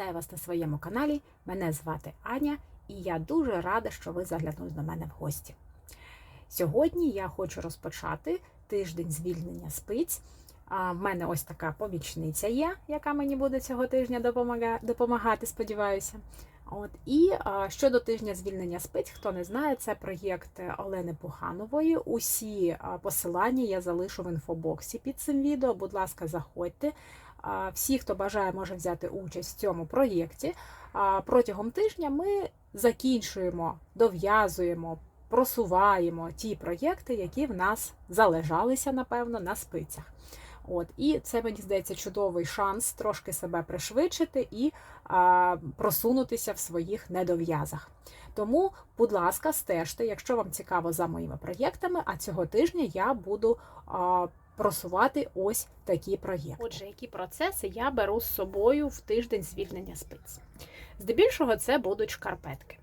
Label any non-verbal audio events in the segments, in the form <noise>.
Вітаю вас на своєму каналі. Мене звати Аня, і я дуже рада, що ви заглянули до мене в гості. Сьогодні я хочу розпочати тиждень звільнення спиць. В мене ось така помічниця є, яка мені буде цього тижня допомагати, сподіваюся. От і щодо тижня звільнення спиць, хто не знає, це проєкт Олени Пуханової. Усі посилання я залишу в інфобоксі під цим відео. Будь ласка, заходьте. Всі, хто бажає, може взяти участь в цьому проєкті. Протягом тижня ми закінчуємо, дов'язуємо, просуваємо ті проєкти, які в нас залежалися, напевно, на спицях. От і це мені здається чудовий шанс трошки себе пришвидшити і а, просунутися в своїх недов'язах. Тому, будь ласка, стежте, якщо вам цікаво за моїми проєктами. А цього тижня я буду а, просувати ось такі проєкти. Отже, які процеси я беру з собою в тиждень звільнення спиць. Здебільшого це будуть шкарпетки.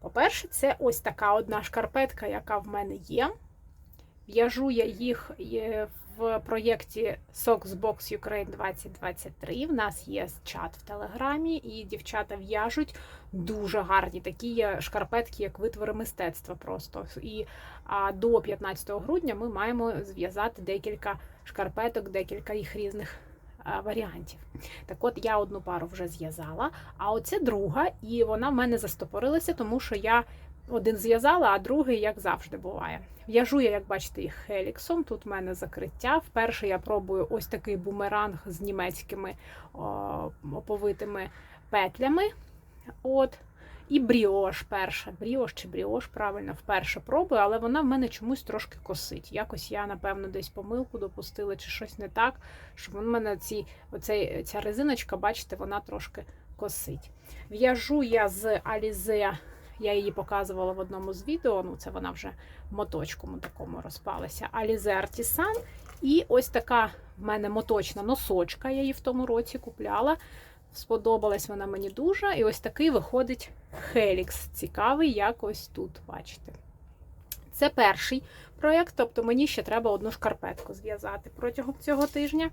По-перше, це ось така одна шкарпетка, яка в мене є. В'яжу я їх е, в проєкті Socksbox Ukraine 2023. В нас є чат в Телеграмі, і дівчата в'яжуть дуже гарні такі шкарпетки, як витвори мистецтва просто. І а, до 15 грудня ми маємо зв'язати декілька шкарпеток, декілька їх різних варіантів. Так от я одну пару вже зв'язала, а оце друга, і вона в мене застопорилася, тому що я один зв'язала, а другий, як завжди, буває. В'яжу я, як бачите, їх хеліксом. Тут в мене закриття. Вперше я пробую ось такий бумеранг з німецькими оповитими петлями. От. І бріош перша. Бріош чи бріош, правильно, вперше пробую, але вона в мене чомусь трошки косить. Якось я, напевно, десь помилку допустила чи щось не так, щоб в мене ці, оцей, ця резиночка, бачите, вона трошки косить. В'яжу я з Alize я її показувала в одному з відео. Ну, це вона вже в моточкому такому розпалася. Alize Artisan. І ось така в мене моточна носочка. Я її в тому році купляла. Сподобалась вона мені дуже. І ось такий виходить Helix. Цікавий, як ось тут, бачите. Це перший проєкт, тобто мені ще треба одну шкарпетку зв'язати протягом цього тижня.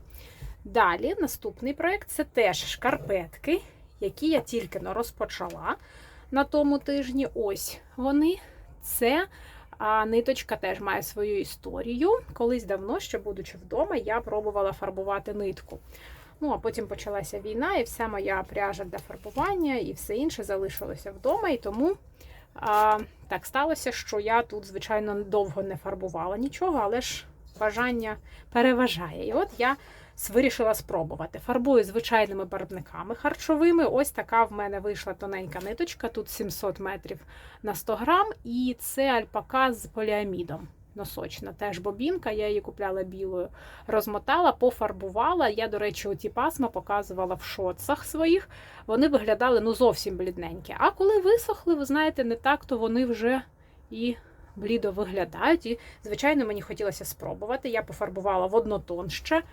Далі, наступний проєкт це теж шкарпетки, які я тільки но розпочала на тому тижні. Ось вони. Це а, ниточка теж має свою історію. Колись давно, ще будучи вдома, я пробувала фарбувати нитку. Ну, а потім почалася війна, і вся моя пряжа для фарбування і все інше залишилося вдома. І тому а, так сталося, що я тут, звичайно, довго не фарбувала нічого, але ж бажання переважає. І от я вирішила спробувати. Фарбую звичайними барвниками харчовими. Ось така в мене вийшла тоненька ниточка, тут 700 метрів на 100 грам, і це альпака з поліамідом. Носочна, теж бобінка, я її купляла білою, розмотала, пофарбувала. Я, до речі, оті пасма показувала в шоцах своїх. Вони виглядали ну зовсім блідненькі. А коли висохли, ви знаєте, не так, то вони вже і блідо виглядають. І, звичайно, мені хотілося спробувати. Я пофарбувала в однотон ще.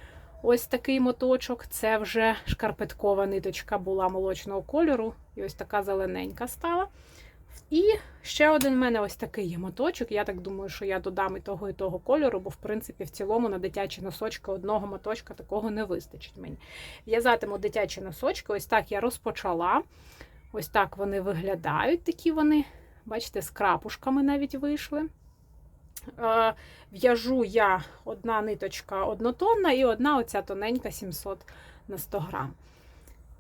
Ось такий моточок. Це вже шкарпеткова ниточка була молочного кольору. І ось така зелененька стала. І ще один в мене ось такий є моточок. Я так думаю, що я додам і того, і того кольору, бо, в принципі, в цілому на дитячі носочки одного моточка такого не вистачить мені. В'язатиму дитячі носочки. Ось так я розпочала. Ось так вони виглядають. Такі вони, бачите, з крапушками навіть вийшли. Е, В'яжу я одна ниточка однотонна і одна оця тоненька 700 на 100 грам.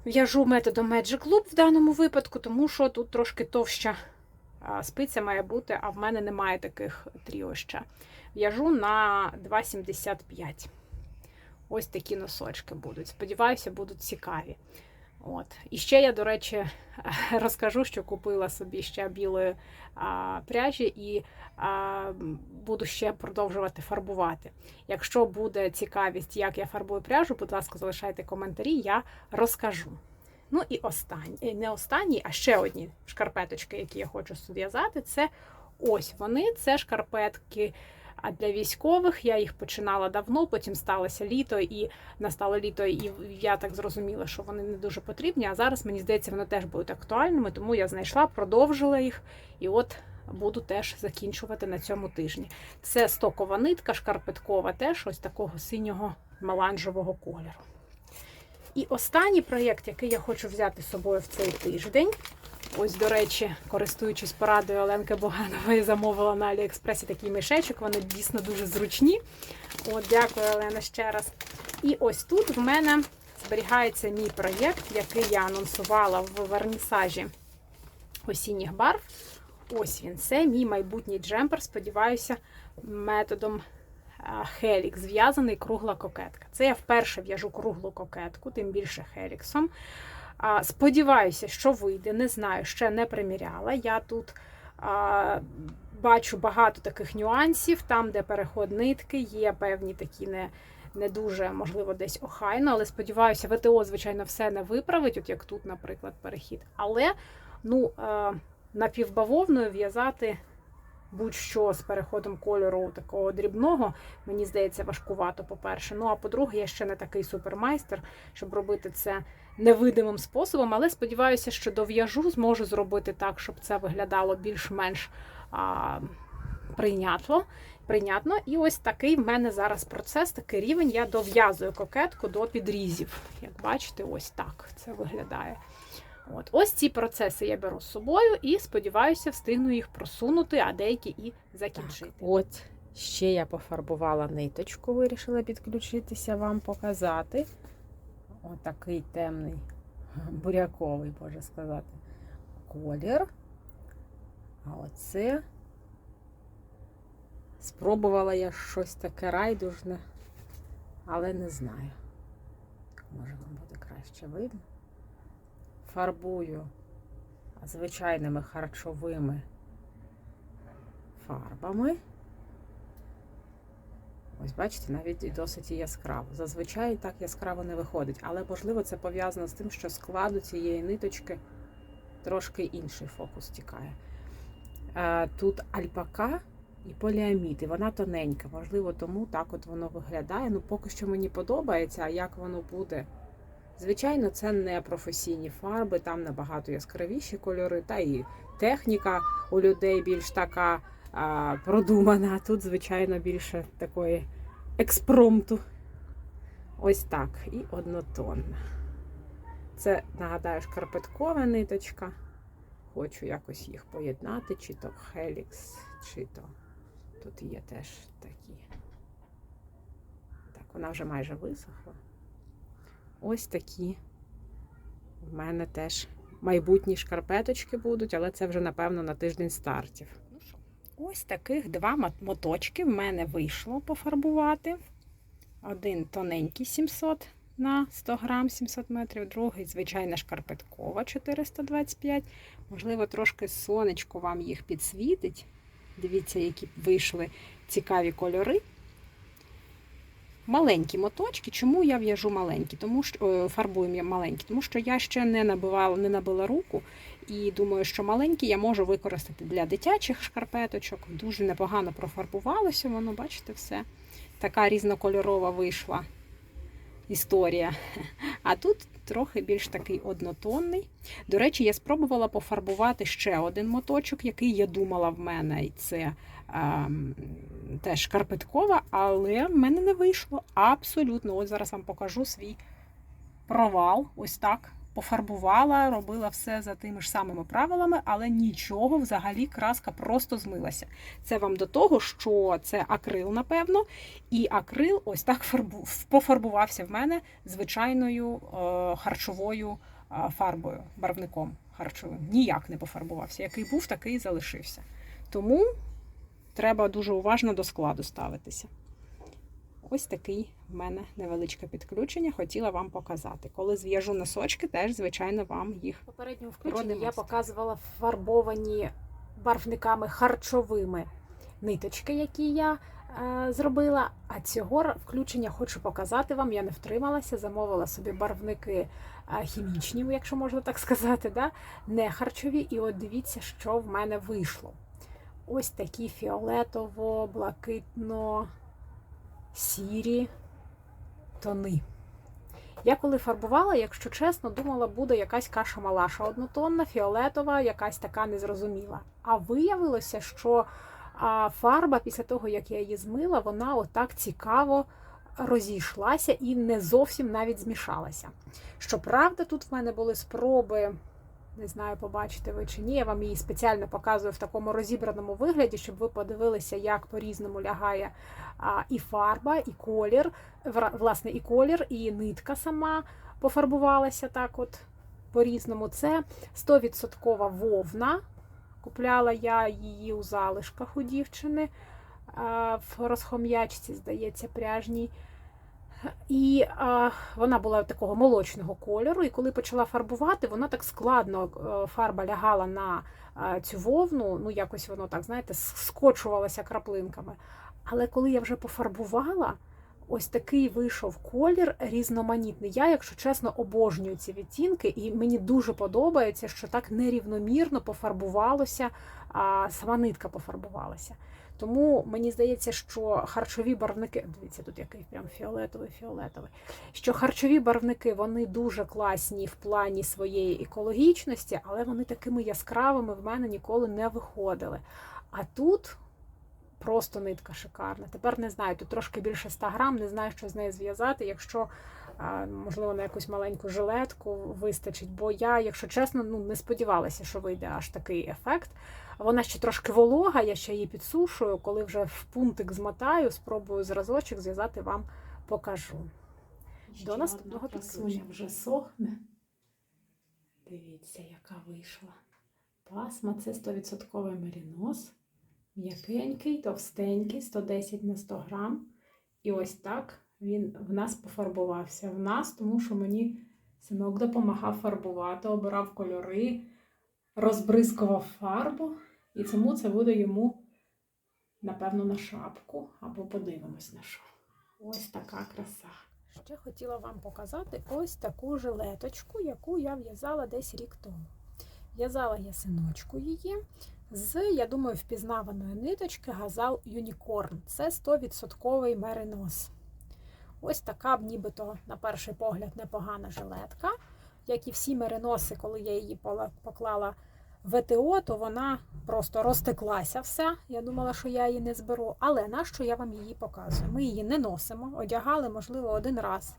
В'яжу методом Magic Loop в даному випадку, тому що тут трошки товща спиця має бути, а в мене немає таких тріо ще. В'яжу на 2,75. Ось такі носочки будуть. Сподіваюся, будуть цікаві. От. І ще я, до речі, <laughs> розкажу, що купила собі ще білої а, пряжі і а, буду ще продовжувати фарбувати. Якщо буде цікавість, як я фарбую пряжу, будь ласка, залишайте коментарі, я розкажу. Ну і останній, не останній, а ще одні шкарпеточки, які я хочу зв'язати, це ось вони. Це шкарпетки. А для військових я їх починала давно, потім сталося літо, і настало літо, і я так зрозуміла, що вони не дуже потрібні. А зараз мені здається, вони теж будуть актуальними, тому я знайшла, продовжила їх, і от буду теж закінчувати на цьому тижні. Це стокова нитка, шкарпеткова, теж ось такого синього меланжевого кольору. І останній проєкт, який я хочу взяти з собою в цей тиждень. Ось, до речі, користуючись порадою Оленки Боганової, замовила на Аліекспресі такий мішечок. Вони дійсно дуже зручні. От, дякую, Олена, ще раз. І ось тут в мене зберігається мій проєкт, який я анонсувала в вернісажі осінніх барв. Ось він. Це мій майбутній джемпер. Сподіваюся, методом Хелікс зв'язаний кругла кокетка. Це я вперше в'яжу круглу кокетку, тим більше Хеліксом. Сподіваюся, що вийде. Не знаю, ще не приміряла. Я тут а, бачу багато таких нюансів, там, де переход нитки, є певні такі не не дуже, можливо, десь охайно, але сподіваюся, ВТО, звичайно, все не виправить, от як тут, наприклад, перехід. Але ну, напівбавовною в'язати будь-що з переходом кольору такого дрібного, мені здається, важкувато, по-перше. Ну, а по-друге, я ще не такий супермайстер, щоб робити це невидимим способом, але сподіваюся, що дов'яжу зможу зробити так, щоб це виглядало більш-менш прийнятно. Прийнятно. І ось такий в мене зараз процес, такий рівень. Я дов'язую кокетку до підрізів. Як бачите, ось так це виглядає. От. Ось ці процеси я беру з собою і сподіваюся, встигну їх просунути, а деякі і закінчити. Так, От ще я пофарбувала ниточку, вирішила підключитися, вам показати. Отакий темний, буряковий, можна сказати, колір. А оце спробувала я щось таке райдужне, але не знаю. Може вам буде краще видно. Фарбую звичайними харчовими фарбами. Ось, бачите, навіть і досить яскраво. Зазвичай так яскраво не виходить, але, можливо, це пов'язано з тим, що складу цієї ниточки трошки інший фокус тікає. Е, тут альпака і поліамід, і вона тоненька, можливо, тому так от воно виглядає. Ну, поки що мені подобається, а як воно буде. Звичайно, це не професійні фарби, там набагато яскравіші кольори, та і техніка у людей більш така а, продумана. Тут, звичайно, більше такої експромту. Ось так. І однотонна. Це, нагадаю, шкарпеткова ниточка. Хочу якось їх поєднати, чи то Helix, чи то тут є теж такі. Так, вона вже майже висохла. Ось такі в мене теж майбутні шкарпеточки будуть, але це вже, напевно, на тиждень стартів. Ну Ось таких два моточки в мене вийшло пофарбувати. Один тоненький 700 на 100 грам 700 метрів, другий, звичайна шкарпеткова 425. Можливо, трошки сонечко вам їх підсвітить. Дивіться, які вийшли цікаві кольори. Маленькі моточки. Чому я в'яжу маленькі? Тому що фарбую маленькі, тому що я ще не набивала, не набила руку. І думаю, що маленькі я можу використати для дитячих шкарпеточок. Дуже непогано профарбувалося, воно, бачите, все. Така різнокольорова вийшла історія. А тут трохи більш такий однотонний. До речі, я спробувала пофарбувати ще один моточок, який я думала в мене, і це а, ем, теж карпеткова, але в мене не вийшло. Абсолютно. Ось зараз вам покажу свій провал. Ось так пофарбувала, робила все за тими ж самими правилами, але нічого взагалі краска просто змилася. Це вам до того, що це акрил, напевно, і акрил ось так фарбу... пофарбувався в мене звичайною е, харчовою е, фарбою, барвником харчовим. Ніяк не пофарбувався. Який був, такий і залишився. Тому треба дуже уважно до складу ставитися. Ось такий в мене невеличке підключення, хотіла вам показати. Коли зв'яжу носочки, теж, звичайно, вам їх. В попередньому включенні я показувала фарбовані барвниками харчовими ниточки, які я е, зробила. А цього включення хочу показати вам. Я не втрималася, замовила собі барвники е, хімічні, якщо можна так сказати, да? не харчові. І от дивіться, що в мене вийшло. Ось такі фіолетово, блакитно сірі тони. Я коли фарбувала, якщо чесно, думала, буде якась каша малаша однотонна, фіолетова, якась така незрозуміла. А виявилося, що фарба, після того, як я її змила, вона отак цікаво розійшлася і не зовсім навіть змішалася. Щоправда, тут в мене були спроби, не знаю, побачите ви чи ні, я вам її спеціально показую в такому розібраному вигляді, щоб ви подивилися, як по-різному лягає і фарба, і колір, власне, і колір, і нитка сама пофарбувалася так от по-різному. Це 100% вовна. Купляла я її у залишках у дівчини в розхом'ячці, здається, пряжній. І а, вона була такого молочного кольору, і коли почала фарбувати, вона так складно е, фарба лягала на е, цю вовну, ну якось воно так, знаєте, скочувалося краплинками. Але коли я вже пофарбувала, ось такий вийшов колір різноманітний. Я, якщо чесно, обожнюю ці відтінки, і мені дуже подобається, що так нерівномірно пофарбувалося, а сама нитка пофарбувалася. Тому мені здається, що харчові барвники, дивіться, тут який прям фіолетовий, фіолетовий. Що харчові барвники вони дуже класні в плані своєї екологічності, але вони такими яскравими в мене ніколи не виходили. А тут просто нитка шикарна. Тепер не знаю, тут трошки більше 100 грам, не знаю, що з нею зв'язати. Якщо можливо на якусь маленьку жилетку вистачить, бо я, якщо чесно, ну не сподівалася, що вийде аж такий ефект. Вона ще трошки волога, я ще її підсушую. Коли вже в пунктик змотаю, спробую зразочок зв'язати вам покажу. До наступного красуня вже сохне. Дивіться, яка вийшла. Пасма це 100% мерінос. М'якенький, товстенький, 110 на 100 грам. І ось так він в нас пофарбувався. В нас, тому що мені синок допомагав фарбувати, обирав кольори, розбризкував фарбу. І тому це буде йому, напевно, на шапку, або подивимось на що. Ось така краса. Ще хотіла вам показати ось таку жилеточку, яку я в'язала десь рік тому. В'язала я синочку її з, я думаю, впізнаваної ниточки Газал Юнікорн. Це 100% меринос. Ось така б нібито, на перший погляд, непогана жилетка. Як і всі мериноси, коли я її поклала в ВТО, то вона просто розтеклася вся. Я думала, що я її не зберу. Але нащо я вам її показую? Ми її не носимо, одягали, можливо, один раз.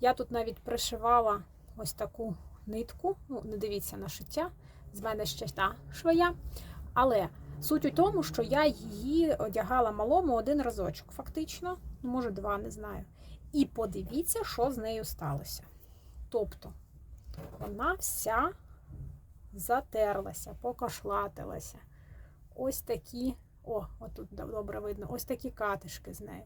Я тут навіть пришивала ось таку нитку. Ну, не дивіться на шиття. З мене ще та швея. Але суть у тому, що я її одягала малому один разочок, фактично, ну, може, два, не знаю. І подивіться, що з нею сталося. Тобто, вона вся затерлася, покашлатилася. Ось такі, о, отут добре видно, ось такі катишки з нею.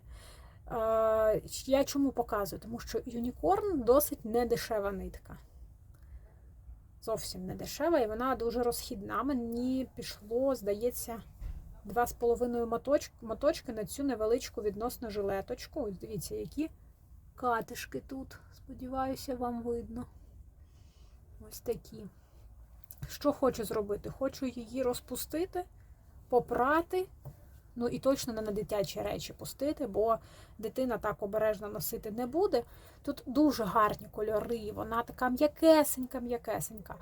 Я чому показую? Тому що юнікорн досить недешева нитка. Зовсім не дешева, і вона дуже розхідна. Мені пішло, здається, 2,5 моточ... моточки на цю невеличку відносно жилеточку. Ось дивіться, які катишки тут. Сподіваюся, вам видно. Ось такі. Що хочу зробити? Хочу її розпустити, попрати. Ну і точно не на дитячі речі пустити, бо дитина так обережно носити не буде. Тут дуже гарні кольори, вона така м'якесенька, м'якесенька.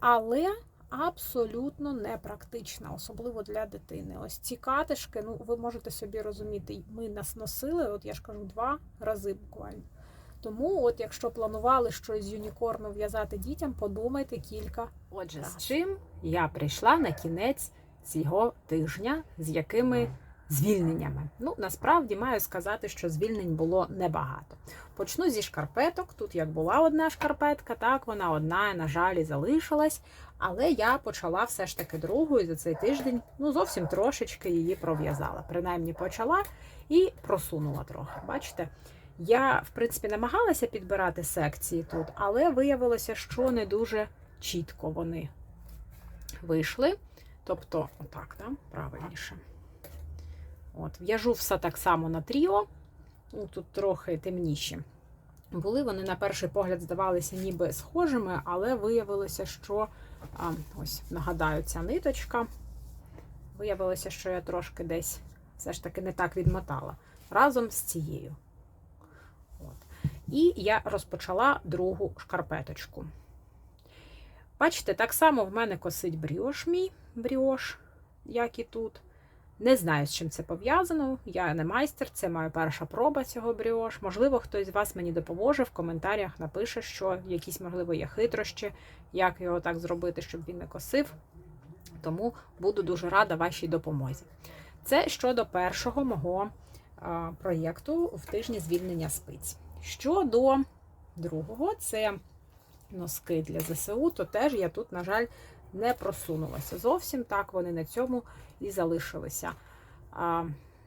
Але абсолютно непрактична, особливо для дитини. Ось ці катишки, ну ви можете собі розуміти, ми нас носили, от я ж кажу, два рази буквально. Тому, от якщо планували щось з юнікорну в'язати дітям, подумайте кілька. Отже, Так. з чим я прийшла на кінець цього тижня, з якими звільненнями? Ну, насправді маю сказати, що звільнень було небагато. Почну зі шкарпеток. Тут як була одна шкарпетка, так вона одна, на жаль, і залишилась. Але я почала все ж таки другу, і за цей тиждень ну зовсім трошечки її пров'язала. Принаймні почала і просунула трохи. Бачите? Я, в принципі, намагалася підбирати секції тут, але виявилося, що не дуже чітко вони вийшли. Тобто, отак, да? правильніше. От, в'яжу все так само на тріо, ну, тут трохи темніші. Були вони на перший погляд здавалися ніби схожими, але виявилося, що а, ось нагадаю, ця ниточка. Виявилося, що я трошки десь все ж таки не так відмотала разом з цією. І я розпочала другу шкарпеточку. Бачите, так само в мене косить бріош мій бріош, як і тут. Не знаю, з чим це пов'язано. Я не майстер, це моя перша проба цього бріош. Можливо, хтось з вас мені допоможе в коментарях, напише, що якісь, можливо, є хитрощі, як його так зробити, щоб він не косив. Тому буду дуже рада вашій допомозі. Це щодо першого мого проєкту в тижні звільнення спиць. Щодо другого, це носки для ЗСУ, то теж я тут, на жаль, не просунулася зовсім. Так, вони на цьому і залишилися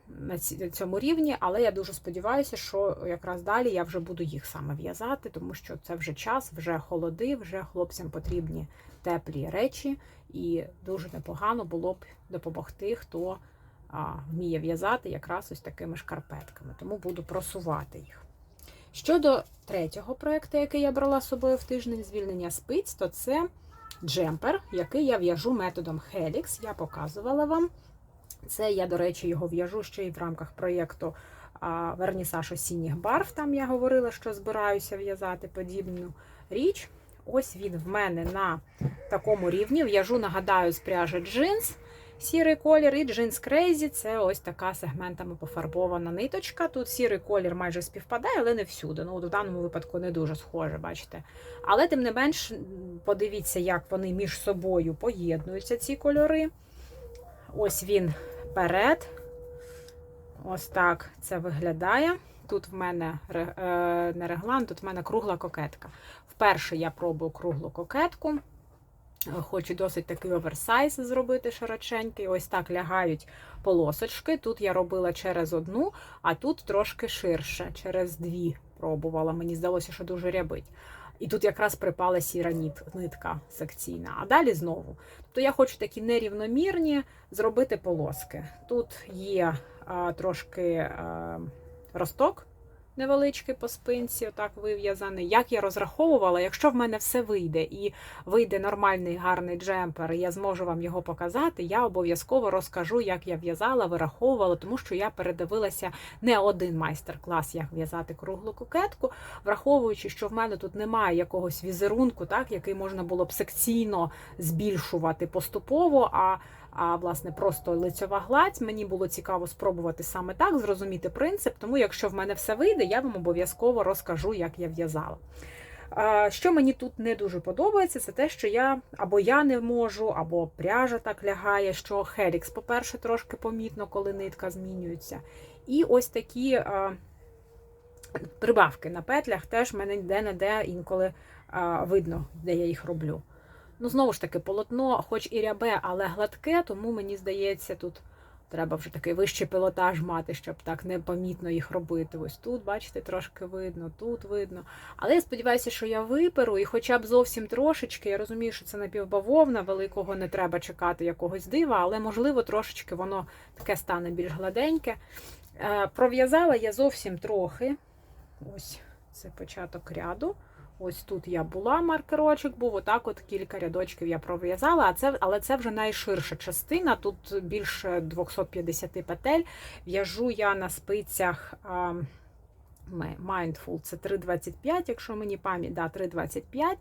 на цьому рівні, але я дуже сподіваюся, що якраз далі я вже буду їх саме в'язати, тому що це вже час, вже холоди, вже хлопцям потрібні теплі речі, і дуже непогано було б допомогти, хто а, вміє в'язати якраз ось такими шкарпетками. Тому буду просувати їх. Щодо третього проєкту, який я брала з собою в тиждень звільнення спиць, то це джемпер, який я в'яжу методом Helix. Я показувала вам. Це я, до речі, його в'яжу ще й в рамках проєкту Вернісаж осінніх барв. Там я говорила, що збираюся в'язати подібну річ. Ось він в мене на такому рівні. В'яжу, нагадаю, з пряжі джинс. Сірий колір і джинс Crazy це ось така сегментами пофарбована ниточка. Тут сірий колір майже співпадає, але не всюди. Ну, в даному випадку не дуже схоже, бачите. Але тим не менш, подивіться, як вони між собою поєднуються, ці кольори. Ось він перед. Ось так це виглядає. Тут в мене е, не реглан, тут в мене кругла кокетка. Вперше я пробую круглу кокетку. Хочу досить такий оверсайз зробити широченький. Ось так лягають полосочки. Тут я робила через одну, а тут трошки ширше, через дві пробувала. Мені здалося, що дуже рябить. І тут якраз припала сіра нитка секційна. А далі знову. Тобто я хочу такі нерівномірні зробити полоски. Тут є а, трошки а, росток невеличкий по спинці, отак вив'язаний. Як я розраховувала, якщо в мене все вийде і вийде нормальний гарний джемпер, і я зможу вам його показати, я обов'язково розкажу, як я в'язала, вираховувала, тому що я передивилася не один майстер-клас, як в'язати круглу кокетку, враховуючи, що в мене тут немає якогось візерунку, так, який можна було б секційно збільшувати поступово. а а власне просто лицьова гладь. Мені було цікаво спробувати саме так, зрозуміти принцип. Тому, якщо в мене все вийде, я вам обов'язково розкажу, як я в'язала. Що мені тут не дуже подобається, це те, що я або я не можу, або пряжа так лягає, що Helix, по-перше, трошки помітно, коли нитка змінюється. І ось такі прибавки на петлях теж мене де-не-де інколи видно, де я їх роблю. Ну, знову ж таки, полотно, хоч і рябе, але гладке, тому мені здається, тут треба вже такий вищий пілотаж мати, щоб так непомітно їх робити. Ось тут, бачите, трошки видно, тут видно. Але я сподіваюся, що я виперу, і хоча б зовсім трошечки, я розумію, що це напівбавовна, великого не треба чекати якогось дива, але, можливо, трошечки воно таке стане більш гладеньке. Е, Пров'язала я зовсім трохи. Ось це початок ряду. Ось тут я була, маркерочок був, отак от кілька рядочків я пров'язала, а це, але це вже найширша частина. Тут більше 250 петель. В'яжу я на спицях Mindful, це 3,25, якщо мені пам'ять, да, 3,25.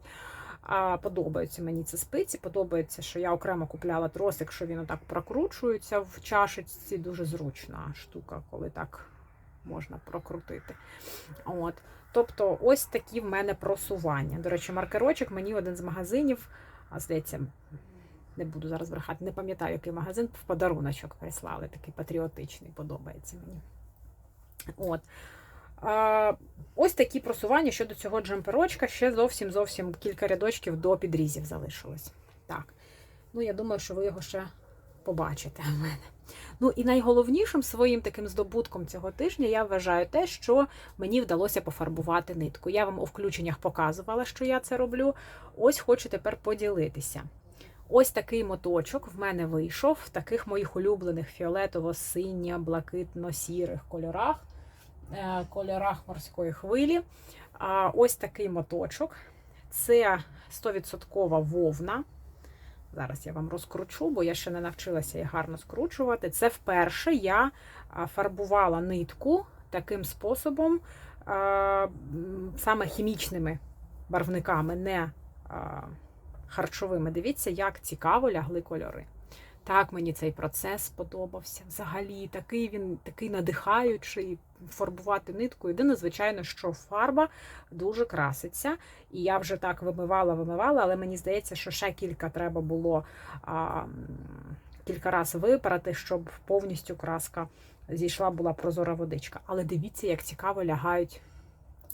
А, Подобаються мені ці спиці. Подобається, що я окремо купляла тросик, що він отак прокручується в чашечці. Дуже зручна штука, коли так можна прокрутити. От. Тобто, ось такі в мене просування. До речі, маркерочок мені один з магазинів, а здається, не буду зараз брехати, не пам'ятаю, який магазин в подаруночок прислали. Такий патріотичний, подобається мені. От. Ось такі просування щодо цього джемперочка. Ще зовсім зовсім кілька рядочків до підрізів залишилось. Так. Ну, я думаю, що ви його ще побачите в мене. Ну і найголовнішим своїм таким здобутком цього тижня я вважаю те, що мені вдалося пофарбувати нитку. Я вам у включеннях показувала, що я це роблю. Ось хочу тепер поділитися. Ось такий моточок в мене вийшов в таких моїх улюблених фіолетово-синя, блакитно-сірих кольорах, е, кольорах морської хвилі. Ось такий моточок. Це 100% вовна. Зараз я вам розкручу, бо я ще не навчилася їх гарно скручувати. Це вперше я фарбувала нитку таким способом, саме хімічними барвниками, не харчовими. Дивіться, як цікаво лягли кольори. Так, мені цей процес сподобався. Взагалі, такий він такий надихаючий фарбувати нитку. Єдине, звичайно, що фарба дуже краситься. І я вже так вимивала, вимивала, але мені здається, що ще кілька треба було а, кілька разів випарати, щоб повністю краска зійшла, була прозора водичка. Але дивіться, як цікаво лягають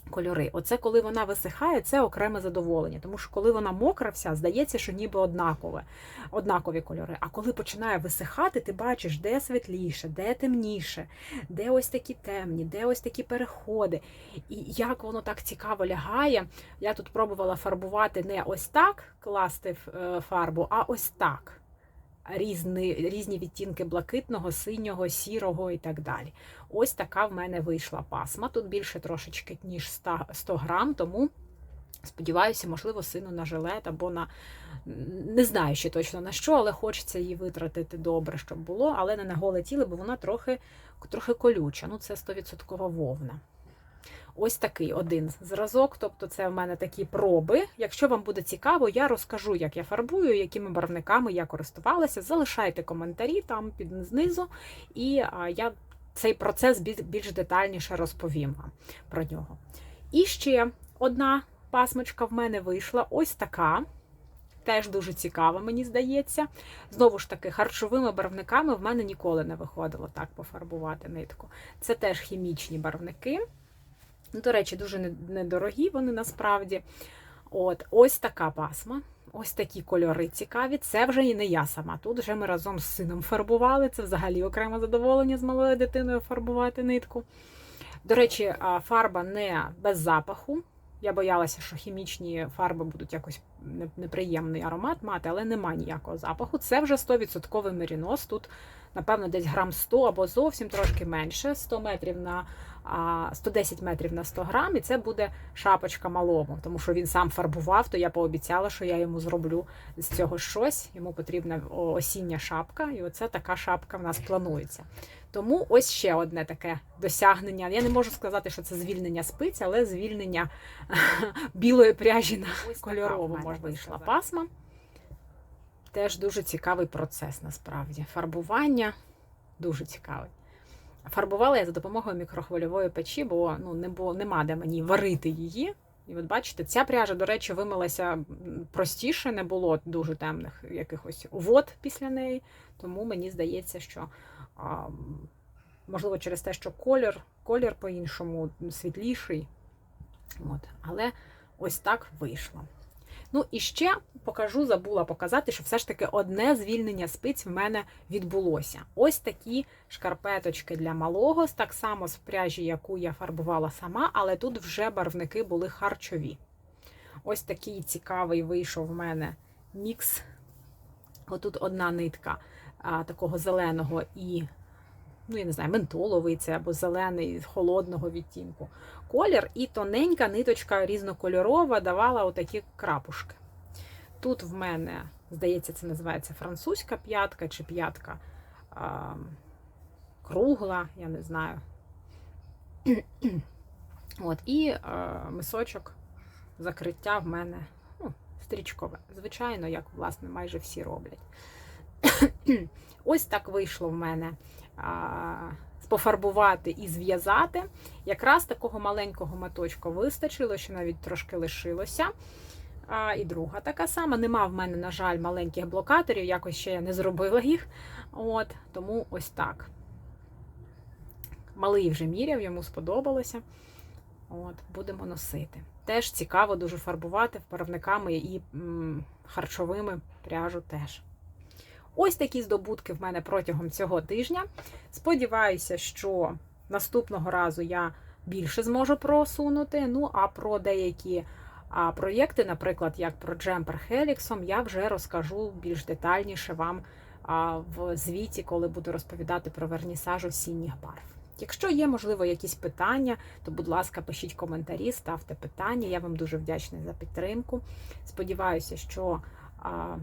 кольори. Оце коли вона висихає, це окреме задоволення. Тому що коли вона мокра вся, здається, що ніби однакове, однакові кольори. А коли починає висихати, ти бачиш, де світліше, де темніше, де ось такі темні, де ось такі переходи. І як воно так цікаво лягає. Я тут пробувала фарбувати не ось так, класти е, фарбу, а ось так. Різні, різні відтінки блакитного, синього, сірого і так далі. Ось така в мене вийшла пасма. Тут більше трошечки, ніж 100, 100 грам, тому сподіваюся, можливо, сину на жилет або на не знаю ще точно на що, але хочеться її витратити добре, щоб було, але не на голе тіло, бо вона трохи, трохи колюча. Ну, це 100% вовна. Ось такий один зразок, тобто це в мене такі проби. Якщо вам буде цікаво, я розкажу, як я фарбую, якими барвниками я користувалася. Залишайте коментарі там під знизу, і я цей процес більш, детальніше розповім вам про нього. І ще одна пасмочка в мене вийшла ось така. Теж дуже цікава, мені здається. Знову ж таки, харчовими барвниками в мене ніколи не виходило так пофарбувати нитку. Це теж хімічні барвники. Ну, До речі, дуже недорогі вони насправді. От, Ось така пасма. Ось такі кольори цікаві. Це вже і не я сама. Тут вже ми разом з сином фарбували. Це взагалі окреме задоволення з малою дитиною фарбувати нитку. До речі, фарба не без запаху. Я боялася, що хімічні фарби будуть якось неприємний аромат мати, але нема ніякого запаху. Це вже 100% мерінос. Тут, напевно, десь грам 100 або зовсім трошки менше, 100 метрів на 110 метрів на 100 грам, і це буде шапочка малому, тому що він сам фарбував, то я пообіцяла, що я йому зроблю з цього щось. Йому потрібна осіння шапка, і оце така шапка в нас планується. Тому ось ще одне таке досягнення. Я не можу сказати, що це звільнення спиць, але звільнення <laughs> білої пряжі на кольорову можна вийшла пасма. Теж дуже цікавий процес насправді. Фарбування дуже цікавий. Фарбувала я за допомогою мікрохвильової печі, бо ну, не було, нема де мені варити її. І от бачите, ця пряжа, до речі, вимилася простіше, не було дуже темних якихось вод після неї. Тому мені здається, що а, можливо через те, що колір, колір по-іншому світліший. От. Але ось так вийшло. Ну і ще покажу, забула показати, що все ж таки одне звільнення спиць в мене відбулося. Ось такі шкарпеточки для малого, так само з пряжі, яку я фарбувала сама, але тут вже барвники були харчові. Ось такий цікавий вийшов в мене мікс. Отут одна нитка а, такого зеленого і, ну, я не знаю, ментоловий це або зелений холодного відтінку колір, і тоненька ниточка різнокольорова давала отакі крапушки. Тут в мене, здається, це називається французька п'ятка чи п'ятка а, кругла, я не знаю. <clears throat> От, І а, мисочок закриття в мене ну, стрічкове. Звичайно, як, власне, майже всі роблять. <clears throat> Ось так вийшло в мене. А, пофарбувати і зв'язати. Якраз такого маленького маточка вистачило, що навіть трошки лишилося. А, І друга така сама. Нема в мене, на жаль, маленьких блокаторів, якось ще я не зробила їх. От, Тому ось так. Малий вже міряв, йому сподобалося. От, Будемо носити. Теж цікаво дуже фарбувати вправниками і м, харчовими пряжу теж. Ось такі здобутки в мене протягом цього тижня. Сподіваюся, що наступного разу я більше зможу просунути. Ну, а про деякі а, проєкти, наприклад, як про джемпер Хеліксом, я вже розкажу більш детальніше вам а, в звіті, коли буду розповідати про вернісаж осінніх барв. Якщо є, можливо, якісь питання, то, будь ласка, пишіть коментарі, ставте питання. Я вам дуже вдячна за підтримку. Сподіваюся, що а,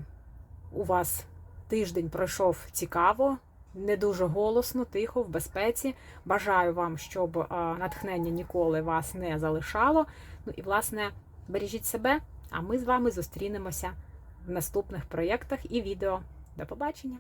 у вас тиждень пройшов цікаво, не дуже голосно, тихо, в безпеці. Бажаю вам, щоб натхнення ніколи вас не залишало. Ну і, власне, бережіть себе, а ми з вами зустрінемося в наступних проєктах і відео. До побачення!